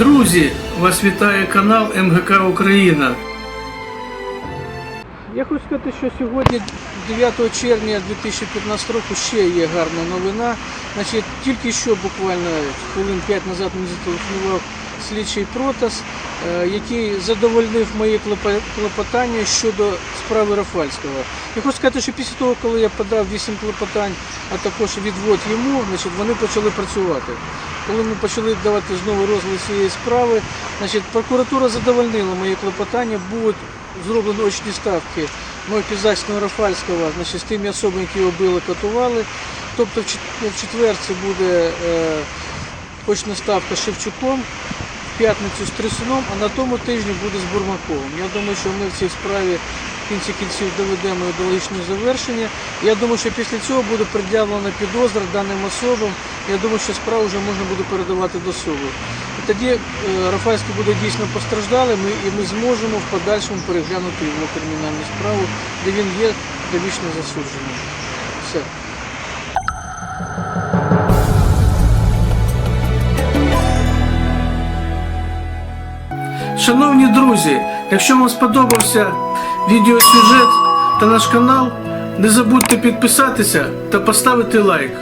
Друзі, вас вітає канал МГК Україна. Я хочу сказати, що сьогодні, 9 червня 2015 року, ще є гарна новина. Значить, тільки що буквально хвилин 5 назад мені зателефонував слідчий Протас, е, який задовольнив мої клопотання щодо справи Рафальського. Я хочу сказати, що після того, коли я подав 8 клопотань, а також відвод йому, значить, вони почали працювати. Коли ми почали давати знову розгляд цієї справи, значить, прокуратура задовольнила мої клопотання, будуть зроблені очні ставки Новопізацького Рафальського, з тими особами, які його били, катували. Тобто в чет- четвер буде е, очна ставка з Шевчуком, в п'ятницю з Трясуном, а на тому тижні буде з Бурмаковим. Я думаю, що ми в цій справі в кінці кінців доведемо до логічного завершення. Я думаю, що після цього буде пред'явлена підозра даним особам. Я думаю, що справу вже можна буде передавати до суду. Тоді е, Рафальський буде дійсно постраждалим, і- ми зможемо в подальшому переглянути його кримінальну справу, де він є довічно засудженим. Все. Шановні друзі, якщо вам сподобався відеосюжет та наш канал, не забудьте підписатися та поставити лайк.